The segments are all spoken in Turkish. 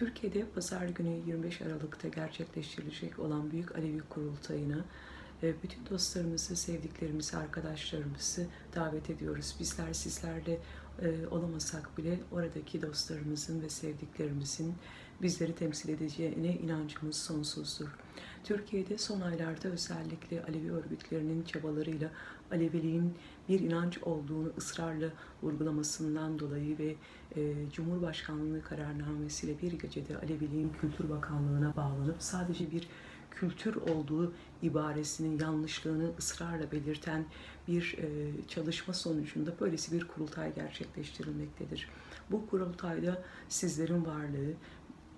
Türkiye'de pazar günü 25 Aralık'ta gerçekleştirilecek olan Büyük Alevi Kurultayı'na e, bütün dostlarımızı, sevdiklerimizi, arkadaşlarımızı davet ediyoruz. Bizler sizlerle e, olamasak bile oradaki dostlarımızın ve sevdiklerimizin bizleri temsil edeceğine inancımız sonsuzdur. Türkiye'de son aylarda özellikle Alevi örgütlerinin çabalarıyla Aleviliğin bir inanç olduğunu ısrarla vurgulamasından dolayı ve e, Cumhurbaşkanlığı kararnamesiyle bir gecede Aleviliğin Kültür Bakanlığı'na bağlanıp sadece bir kültür olduğu ibaresinin yanlışlığını ısrarla belirten bir e, çalışma sonucunda böylesi bir kurultay gerçekleştirilmektedir. Bu kurultayda sizlerin varlığı,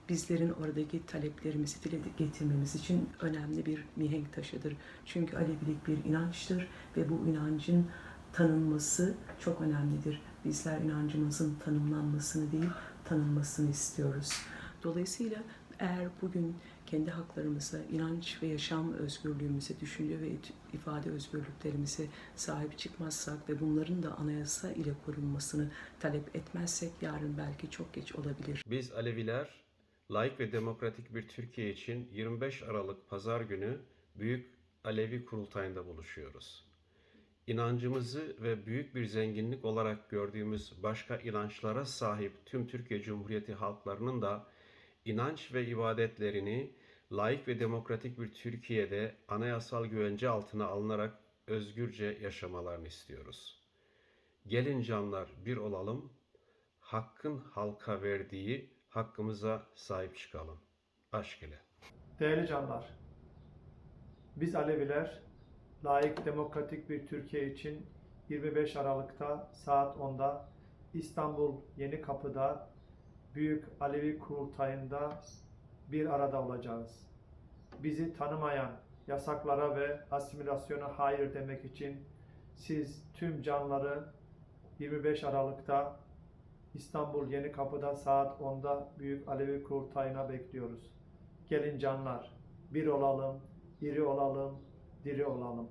bizlerin oradaki taleplerimizi dile getirmemiz için önemli bir mihenk taşıdır. Çünkü Alevilik bir inançtır ve bu inancın tanınması çok önemlidir. Bizler inancımızın tanımlanmasını değil, tanınmasını istiyoruz. Dolayısıyla eğer bugün kendi haklarımıza, inanç ve yaşam özgürlüğümüze, düşünce ve ifade özgürlüklerimize sahip çıkmazsak ve bunların da anayasa ile korunmasını talep etmezsek yarın belki çok geç olabilir. Biz Aleviler, layık ve demokratik bir Türkiye için 25 Aralık Pazar günü Büyük Alevi Kurultayı'nda buluşuyoruz. İnancımızı ve büyük bir zenginlik olarak gördüğümüz başka inançlara sahip tüm Türkiye Cumhuriyeti halklarının da inanç ve ibadetlerini layık ve demokratik bir Türkiye'de anayasal güvence altına alınarak özgürce yaşamalarını istiyoruz. Gelin canlar bir olalım, hakkın halka verdiği hakkımıza sahip çıkalım. Aşk ile. Değerli canlar, biz Aleviler layık demokratik bir Türkiye için 25 Aralık'ta saat 10'da İstanbul Yeni Kapı'da Büyük Alevi Kurultayı'nda bir arada olacağız. Bizi tanımayan yasaklara ve asimilasyona hayır demek için siz tüm canları 25 Aralık'ta İstanbul Yeni Kapı'da saat 10'da Büyük Alevi Kurultayı'na bekliyoruz. Gelin canlar, bir olalım, iri olalım, diri olalım.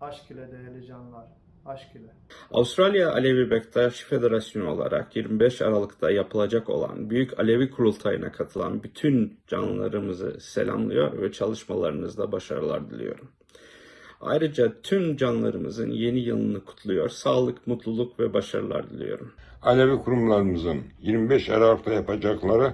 Aşk ile değerli canlar, aşk ile. Avustralya Alevi Bektaş Federasyonu olarak 25 Aralık'ta yapılacak olan Büyük Alevi Kurultayı'na katılan bütün canlılarımızı selamlıyor ve çalışmalarınızda başarılar diliyorum. Ayrıca tüm canlarımızın yeni yılını kutluyor, sağlık, mutluluk ve başarılar diliyorum. Alevi kurumlarımızın 25 Aralık'ta yapacakları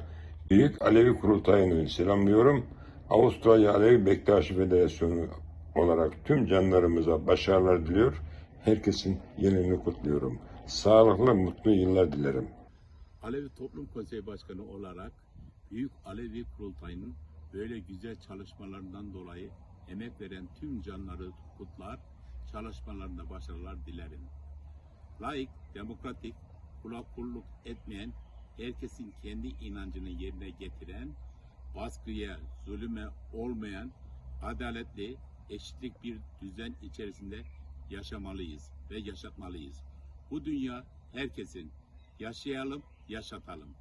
Büyük Alevi Kurultayı'nı selamlıyorum. Avustralya Alevi Bektaşi Federasyonu olarak tüm canlarımıza başarılar diliyor. Herkesin yenini kutluyorum. Sağlıklı, mutlu yıllar dilerim. Alevi Toplum Konseyi Başkanı olarak Büyük Alevi Kurultayı'nın böyle güzel çalışmalarından dolayı emek veren tüm canları kutlar, çalışmalarında başarılar dilerim. Layık, demokratik, kula kulluk etmeyen, herkesin kendi inancını yerine getiren, baskıya, zulüme olmayan, adaletli, eşitlik bir düzen içerisinde yaşamalıyız ve yaşatmalıyız. Bu dünya herkesin. Yaşayalım, yaşatalım.